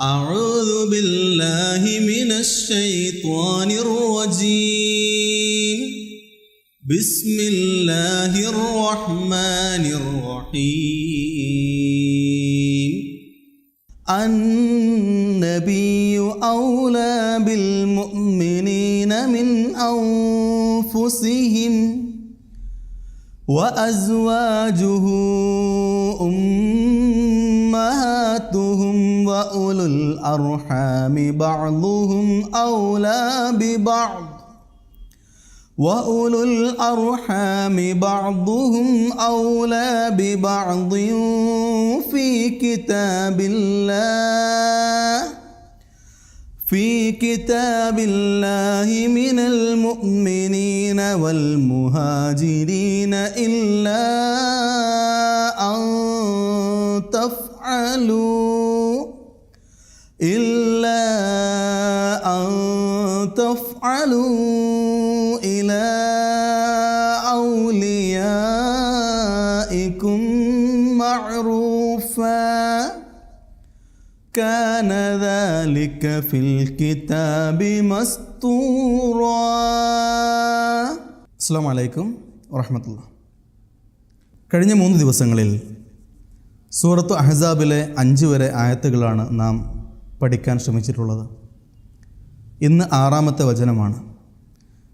أعوذ بالله من الشيطان الرجيم. بسم الله الرحمن الرحيم. النبي أولى بالمؤمنين من أنفسهم وأزواجه أمهاتهم وأولو الأرحام بعضهم أولى ببعض. وأولو الأرحام بعضهم أولى ببعض في كتاب الله. في كتاب الله من المؤمنين والمهاجرين إلا تفعلوا إلا أن تفعلوا إلى أوليائكم معروفا كان ذلك في الكتاب مسطورا അസ്സാം വലൈക്കും വറഹമത്തുള്ള കഴിഞ്ഞ മൂന്ന് ദിവസങ്ങളിൽ സൂറത്ത് അഹസാബിലെ അഞ്ച് വരെ ആയത്തുകളാണ് നാം പഠിക്കാൻ ശ്രമിച്ചിട്ടുള്ളത്. ഇന്ന് ആറാമത്തെ വചനമാണ്.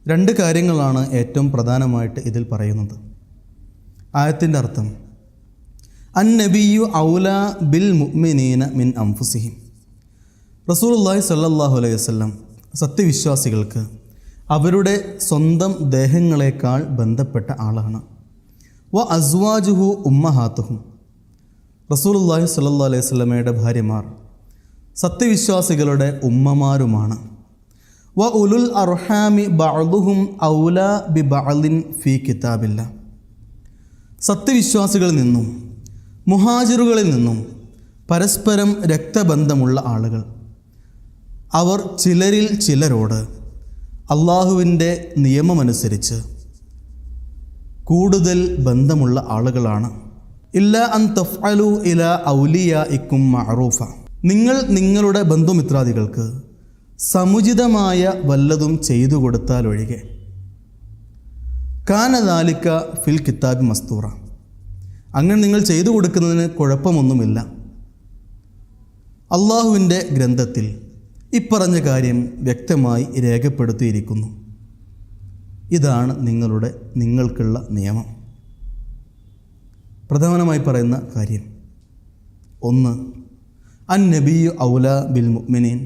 രണ്ട് കാര്യങ്ങളാണ് ഏറ്റവും പ്രധാനമായിട്ട് ഇതിൽ പറയുന്നത്. ആയത്തിന്റെ അർത്ഥം അൻ നബിയു ഔല ബിൽ മുഅ്മിനീന മിൻ അംഫുസിഹിം റസൂലുള്ളാഹി സ്വല്ലല്ലാഹു അലൈഹി വസല്ലം സത്യവിശ്വാസികൾക്ക് അവരുടെ സ്വന്തം ദേഹങ്ങളെക്കാൾ ബന്ധപ്പെട്ട ആളാണ്. വ അസ്വാജുഹു ഉമ്മഹാത്തുഹും. റസൂലുള്ളാഹി സ്വല്ലല്ലാഹു അലൈഹി വസല്ലമയുടെ ഭാര്യമാർ സത്യവിശ്വാസികളുടെ ഉമ്മമാരുമാണ്. വ ഉലുൽ അർഹാമി ബഅദുഹും ഔല ബി ബഅലിൻ ഫി കിതാബില്ല. സത്യവിശ്വാസികളിൽ നിന്നും മുഹാജിറുകളിൽ നിന്നും പരസ്പരം രക്തബന്ധമുള്ള ആളുകൾ. അവർ ചിലരിൽ ചിലരോട് അള്ളാഹുവിന്റെ നിയമമനുസരിച്ച് കൂടുതൽ ബന്ധമുള്ള ആളുകളാണ്. ഇല്ല അൻ തഫ്അലു ഇല ഔലിയ ഇക്കും മഅറൂഫ. നിങ്ങൾ നിങ്ങളുടെ ബന്ധുമിത്രാദികൾക്ക് സമുചിതമായ വല്ലതും ചെയ്തു കൊടുത്താൽ ഒഴികെ. കാനദാലിക്ക ഫിൽ കിതാബ് മസ്തൂറ. അങ്ങനെ നിങ്ങൾ ചെയ്തു കൊടുക്കുന്നതിന് കുഴപ്പമൊന്നുമില്ല. അള്ളാഹുവിന്റെ ഗ്രന്ഥത്തിൽ ഇപ്പറഞ്ഞ കാര്യം വ്യക്തമായി രേഖപ്പെടുത്തിയിരിക്കുന്നു. ഇതാണ് നിങ്ങളുടെ നിങ്ങൾക്കുള്ള നിയമം. പ്രധാനമായി പറയുന്ന കാര്യം. ഒന്ന് അൻ നബി ഔല ബിൽ മുഅ്മിനീൻ.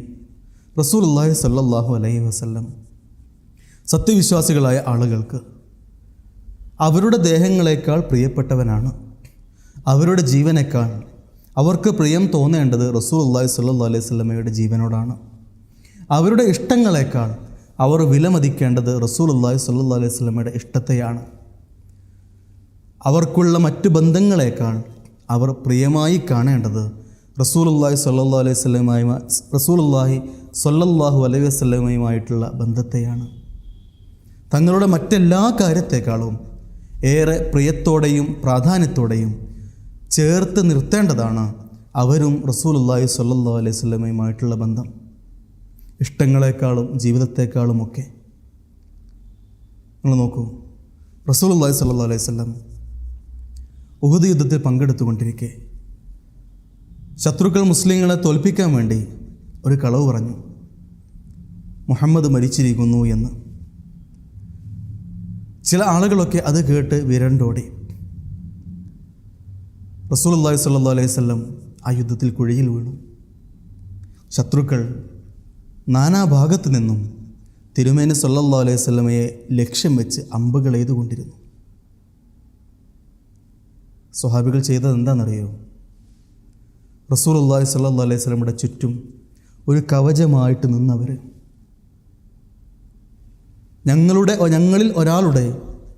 റസൂലുള്ളാഹി സല്ലാഹു അലൈഹി വസല്ലം സത്യവിശ്വാസികളായ ആളുകൾക്ക് അവരുടെ ദേഹങ്ങളെക്കാൾ പ്രിയപ്പെട്ടവനാണ്. അവരുടെ ജീവനേക്കാൾ അവർക്ക് പ്രിയം തോന്നേണ്ടത് റസൂൽ അള്ളാഹി സല്ലാ അലൈഹി വസല്ലമയുടെ ജീവനോടാണ്. അവരുടെ ഇഷ്ടങ്ങളെക്കാൾ അവർ വിലമതിക്കേണ്ടത് റസൂൽ അള്ളാഹി സല്ലാ അലൈഹി വസല്ലമയുടെ ഇഷ്ടത്തെയാണ്. അവർക്കുള്ള മറ്റു ബന്ധങ്ങളെക്കാൾ അവർ പ്രിയമായി കാണേണ്ടത് റസൂലുള്ളാഹി സല്ലാ അലൈഹി വസല്ലമയുമായി റസൂലുള്ളാഹി സ്വല്ലല്ലാഹു അലൈഹി വസല്ലമയുമായിട്ടുള്ള ബന്ധത്തെയാണ്. തങ്ങളുടെ മറ്റെല്ലാ കാര്യത്തെക്കാളും ഏറെ പ്രിയത്തോടെയും പ്രാധാന്യത്തോടെയും ചേർത്ത് നിർത്തേണ്ടതാണ് അവരും റസൂലുള്ളാഹി സല്ലല്ലാഹു അലൈഹി വസല്ലമയുമായിട്ടുള്ള ബന്ധം. ഇഷ്ടങ്ങളെക്കാളും ജീവിതത്തെക്കാളുമൊക്കെ. നിങ്ങൾ നോക്കൂ. റസൂലുള്ളാഹി സല്ലല്ലാഹു അലൈഹി വസല്ലം ഉഹുദ് യുദ്ധത്തിൽ പങ്കെടുത്തുകൊണ്ടിരിക്കെ. ശത്രുക്കൾ മുസ്ലിങ്ങളെ തോൽപ്പിക്കാൻ വേണ്ടി ഒരു കളവ് പറഞ്ഞു. മുഹമ്മദ് മരിച്ചിരിക്കുന്നു എന്ന്. ചില ആളുകളൊക്കെ അത് കേട്ട് വിരണ്ടോടി. റസൂൽ റസൂലുള്ളാഹി സ്വല്ലല്ലാഹു അലൈഹി വസല്ലം ആ യുദ്ധത്തിൽ കുഴിയിൽ വീണു. ശത്രുക്കൾ നാനാഭാഗത്തു നിന്നും തിരുമേനി സല്ലാ അലൈഹി വസല്ലമയെ ലക്ഷ്യം വെച്ച് അമ്പുകൾ എയ്തുകൊണ്ടിരുന്നു. സ്വഹാബികൾ ചെയ്തത് എന്താണെന്നറിയോ? റസൂലുള്ളാഹി സ്വല്ലല്ലാഹു അലൈഹി വസല്ലമയുടെ ചുറ്റും ഒരു കവചമായിട്ട് നിന്നവർ ഞങ്ങളുടെ ഞങ്ങളിൽ ഒരാളുടെ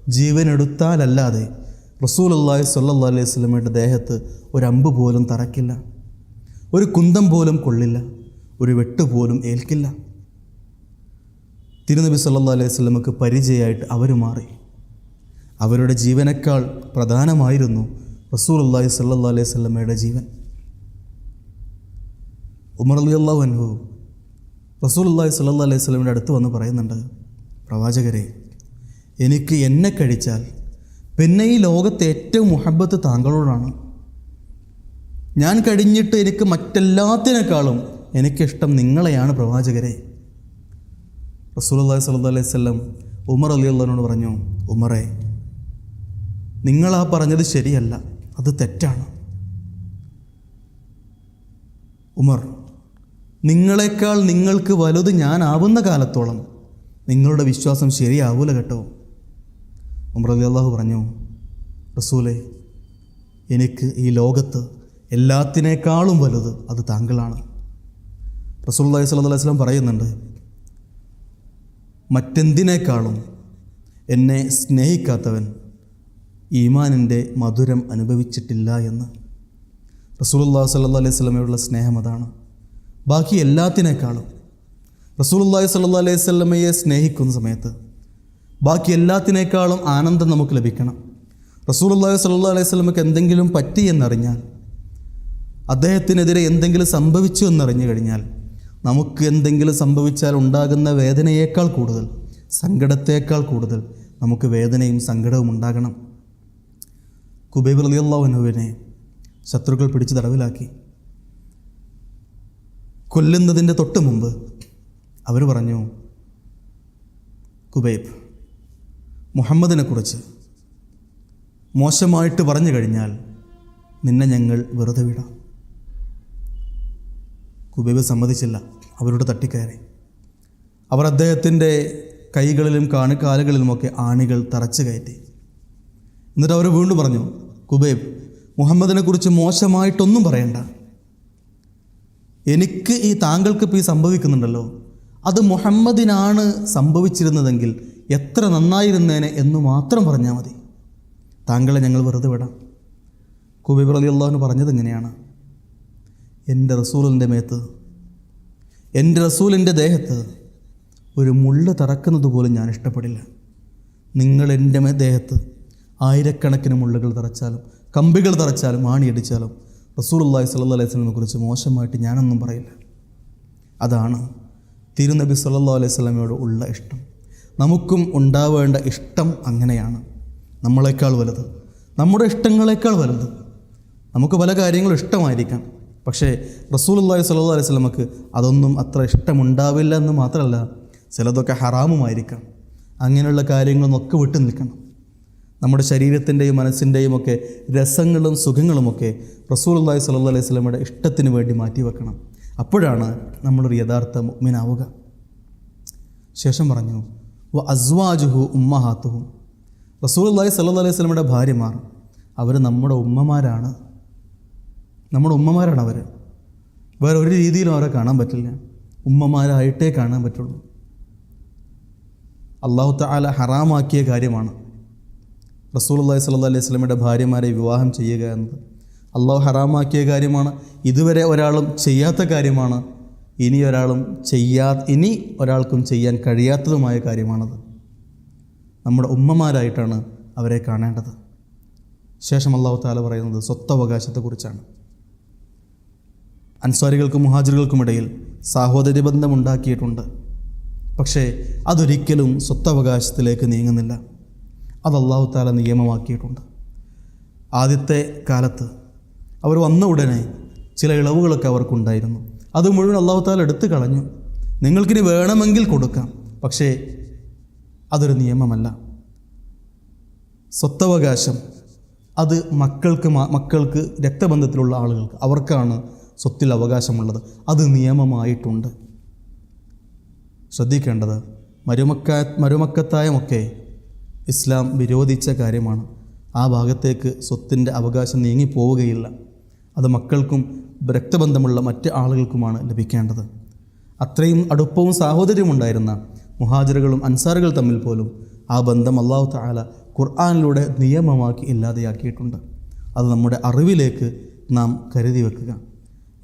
ജീവൻ എടുത്താലല്ലാതെ റസൂലുള്ളാഹി സ്വല്ലല്ലാഹു അലൈഹി വസല്ലമയുടെ ദേഹത്ത് ഒരമ്പ് പോലും തറക്കില്ല. ഒരു കുന്തം പോലും കൊള്ളില്ല. ഒരു വെട്ട് പോലും ഏൽക്കില്ല. തിരുനബി സല്ലാ അലൈഹി വസല്ലമക്ക് പരിചയമായിട്ട് അവർ മാറി. അവരുടെ ജീവനേക്കാൾ പ്രധാനമായിരുന്നു റസൂലുള്ളാഹി സല്ലാ അലൈഹി സ്വല്ലമ്മയുടെ ജീവൻ. ഉമർ അലി അള്ളാഹു അൻഹു റസൂൽ അള്ളാഹി സല്ലാ അലൈഹി സ്വലമിന്റെ അടുത്ത് വന്ന് പറയുന്നുണ്ട് പ്രവാചകരെ എനിക്ക് എന്നെ കഴിച്ചാൽ പിന്നെ ഈ ലോകത്തെ ഏറ്റവും മുഹബത്ത് താങ്കളോടാണ്. ഞാൻ കഴിഞ്ഞിട്ട് എനിക്ക് മറ്റെല്ലാത്തിനേക്കാളും എനിക്കിഷ്ടം നിങ്ങളെയാണ് പ്രവാചകരെ. റസൂൽ അള്ളാഹി സ്വല്ലാ അലൈഹി സ്വല്ലം ഉമർ അലി അള്ളഹാനോട് പറഞ്ഞു ഉമറെ നിങ്ങളാ പറഞ്ഞത് ശരിയല്ല. അത് തെറ്റാണ്. ഉമർ നിങ്ങളെക്കാൾ നിങ്ങൾക്ക് വലുത് ഞാനാവുന്ന കാലത്തോളം നിങ്ങളുടെ വിശ്വാസം ശരിയാവൂല കേട്ടോ. ഉമർ അലി അള്ളാഹു പറഞ്ഞു റസൂലെ എനിക്ക് ഈ ലോകത്ത് എല്ലാത്തിനേക്കാളും വലുത് അത് താങ്കളാണ്. റസൂൽ അള്ളഹി സ്വലത്തു അലൈഹി സ്വലം പറയുന്നുണ്ട് മറ്റെന്തിനേക്കാളും എന്നെ സ്നേഹിക്കാത്തവൻ ഈമാനിന്റെ മധുരം അനുഭവിച്ചിട്ടില്ല എന്ന്. റസൂലുല്ലാ സല്ലാ അലൈഹി സ്വലമയോടുള്ള സ്നേഹം അതാണ്. ബാക്കി എല്ലാത്തിനേക്കാളും റസൂലുല്ലാഹി സല്ലാ അലൈഹി സ്വലമയെ സ്നേഹിക്കുന്ന സമയത്ത് ബാക്കി എല്ലാത്തിനേക്കാളും ആനന്ദം നമുക്ക് ലഭിക്കണം. റസൂലുല്ലാഹി സല്ലാ അലൈഹി സ്വലമക്ക് എന്തെങ്കിലും പറ്റി എന്നറിഞ്ഞാൽ അദ്ദേഹത്തിനെതിരെ എന്തെങ്കിലും സംഭവിച്ചു എന്നറിഞ്ഞു കഴിഞ്ഞാൽ നമുക്ക് എന്തെങ്കിലും സംഭവിച്ചാൽ ഉണ്ടാകുന്ന വേദനയേക്കാൾ കൂടുതൽ സങ്കടത്തേക്കാൾ കൂടുതൽ നമുക്ക് വേദനയും സങ്കടവും ഉണ്ടാകണം. കുബൈബ് റലിയല്ലാഹുനുവിനെ ശത്രുക്കൾ പിടിച്ച് തടവിലാക്കി. കൊല്ലുന്നതിന്റെ തൊട്ട് മുമ്പ് അവർ പറഞ്ഞു കുബൈബ് മുഹമ്മദിനെക്കുറിച്ച് മോശമായിട്ട് പറഞ്ഞു കഴിഞ്ഞാൽ നിന്നെ ഞങ്ങൾ വെറുതെ വിടാം. കുബൈബ് സമ്മതിച്ചില്ല അവരോട് തട്ടിക്കയറി. അവർ അദ്ദേഹത്തിന്റെ കൈകളിലും കാണി കാലുകളിലുമൊക്കെ ആണികൾ തറച്ചു കയറ്റി. എന്നിട്ട് അവർ വീണ്ടും പറഞ്ഞു കുബൈബ് മുഹമ്മദിനെ കുറിച്ച് മോശമായിട്ടൊന്നും പറയണ്ട. എനിക്ക് ഈ താങ്കൾക്ക് ഇപ്പോൾ ഈ സംഭവിക്കുന്നുണ്ടല്ലോ. അത് മുഹമ്മദിനാണ് സംഭവിച്ചിരുന്നതെങ്കിൽ എത്ര നന്നായിരുന്നേനെ എന്ന് മാത്രം പറഞ്ഞാൽ മതി. താങ്കളെ ഞങ്ങൾ വെറുതെ വിടാം. കുബൈബ് അലി അള്ളാഹുന് പറഞ്ഞത് എങ്ങനെയാണ് എന്റെ റസൂലിന്റെ മേത്ത് എന്റെ റസൂലിന്റെ ദേഹത്ത് ഒരു മുള്ള് തറക്കുന്നത് പോലും ഞാൻ ഇഷ്ടപ്പെടില്ല. നിങ്ങൾ എന്റെ ദേഹത്ത് ആയിരക്കണക്കിന് മുള്ളുകൾ തറച്ചാലും കമ്പികൾ തറച്ചാലും ആണിയടിച്ചാലും റസൂൽ അള്ളാഹി സല്ല അലൈഹി സ്വലമിനെ കുറിച്ച് മോശമായിട്ട് ഞാനൊന്നും പറയില്ല. അതാണ് തിരുനബി സല്ലാ അലൈഹി സ്വലമയോട് ഉള്ള ഇഷ്ടം. നമുക്കും ഉണ്ടാവേണ്ട ഇഷ്ടം അങ്ങനെയാണ്. നമ്മളെക്കാൾ വലുത്. നമ്മുടെ ഇഷ്ടങ്ങളെക്കാൾ വലുത്. നമുക്ക് പല കാര്യങ്ങളും ഇഷ്ടമായിരിക്കാം. പക്ഷേ റസൂൽ അള്ളാഹി സല്ലാ അലൈഹി സ്വലമക്ക് അതൊന്നും അത്ര ഇഷ്ടമുണ്ടാവില്ല എന്ന് മാത്രമല്ല ചിലതൊക്കെ ഹറാമുമായിരിക്കാം. അങ്ങനെയുള്ള കാര്യങ്ങളൊന്നൊക്കെ വിട്ടു നിൽക്കണം. നമ്മുടെ ശരീരത്തിന്റെയും മനസ്സിന്റെയും ഒക്കെ രസങ്ങളും സുഖങ്ങളുമൊക്കെ റസൂൽ അള്ളാഹി സല്ലാ അലൈഹി സ്വലമയുടെ ഇഷ്ടത്തിന് വേണ്ടി മാറ്റിവെക്കണം അപ്പോഴാണ് നമ്മളൊരു യഥാർത്ഥ മുഗ്മിനാവുക ശേഷം പറഞ്ഞു വ അസ്വാജുഹു ഉമ്മഹാത്തുഹും. റസൂൽ അള്ളാഹി സല്ലാ അലൈഹി സ്വലമയുടെ ഭാര്യമാർ അവർ നമ്മുടെ ഉമ്മമാരാണ്. നമ്മുടെ ഉമ്മമാരാണ് അവർ വേറെ ഒരു രീതിയിലും അവരെ കാണാൻ പറ്റില്ല. ഉമ്മമാരായിട്ടേ കാണാൻ പറ്റുള്ളൂ. അള്ളാഹു താല ഹറാമാക്കിയ കാര്യമാണ്. റസൂൽ അള്ളാഹി സ്വല്ലാ അലൈഹി സ്വലമിയുടെ ഭാര്യമാരെ വിവാഹം ചെയ്യുക എന്നത് അള്ളാഹു ഹറാമാക്കിയ കാര്യമാണ്. ഇതുവരെ ഒരാളും ചെയ്യാത്ത കാര്യമാണ്. ഇനി ഒരാളും ചെയ്യാ ഇനി ഒരാൾക്കും ചെയ്യാൻ കഴിയാത്തതുമായ കാര്യമാണത്. നമ്മുടെ ഉമ്മമാരായിട്ടാണ് അവരെ കാണേണ്ടത്. ശേഷം അള്ളാഹു താല പറയുന്നത് സ്വത്തവകാശത്തെക്കുറിച്ചാണ് അൻസ്വാരികൾക്കും മുഹാജിറുകൾക്കുമിടയിൽ സാഹോദര്യ ബന്ധം ഉണ്ടാക്കിയിട്ടുണ്ട്. പക്ഷേ അതൊരിക്കലും സ്വത്തവകാശത്തിലേക്ക് നീങ്ങുന്നില്ല. അത് അള്ളാഹു താല നിയമമാക്കിയിട്ടുണ്ട്. ആദ്യത്തെ കാലത്ത് അവർ വന്ന ഉടനെ ചില ഇളവുകളൊക്കെ അവർക്കുണ്ടായിരുന്നു. അത് മുഴുവൻ അള്ളാഹു താല എടുത്തു കളഞ്ഞു. നിങ്ങൾക്കിനി വേണമെങ്കിൽ കൊടുക്കാം. പക്ഷേ അതൊരു നിയമമല്ല. സ്വത്തവകാശം അത് മക്കൾക്ക് മക്കൾക്ക് രക്തബന്ധത്തിലുള്ള ആളുകൾക്ക് അവർക്കാണ് സ്വത്തിൽ അവകാശമുള്ളത്. അത് നിയമമായിട്ടുണ്ട്. ശ്രദ്ധിക്കേണ്ടത് മരുമക്ക മരുമക്കത്തായമൊക്കെ ഇസ്ലാം വിരോധിച്ച കാര്യമാണ്. ആ ഭാഗത്തേക്ക് സ്വത്തിന്റെ അവകാശം നീങ്ങിപ്പോവുകയില്ല. അത് മക്കൾക്കും രക്തബന്ധമുള്ള മറ്റ് ആളുകൾക്കുമാണ് ലഭിക്കേണ്ടത്. അത്രയും അടുപ്പവും സാഹോദര്യവും ഉണ്ടായിരുന്ന മുഹാജിറുകളും അൻസാറുകൾ തമ്മിൽ പോലും ആ ബന്ധം അള്ളാഹു താല ഖുർആാനിലൂടെ നിയമമാക്കി ഇല്ലാതെയാക്കിയിട്ടുണ്ട്. അത് നമ്മുടെ അറിവിലേക്ക് നാം കരുതി വെക്കുക.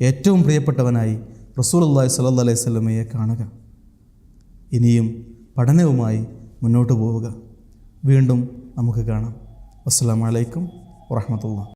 ഏറ്റവും പ്രിയപ്പെട്ടവനായി റസൂൽ അള്ളാഹി സല്ല അലൈഹി സ്വലമയെ കാണുക. ഇനിയും പഠനവുമായി മുന്നോട്ട് പോവുക. വീണ്ടും നമുക്ക് കാണാം. അസ്സാം വലൈക്കും വാഹമത്തുള്ള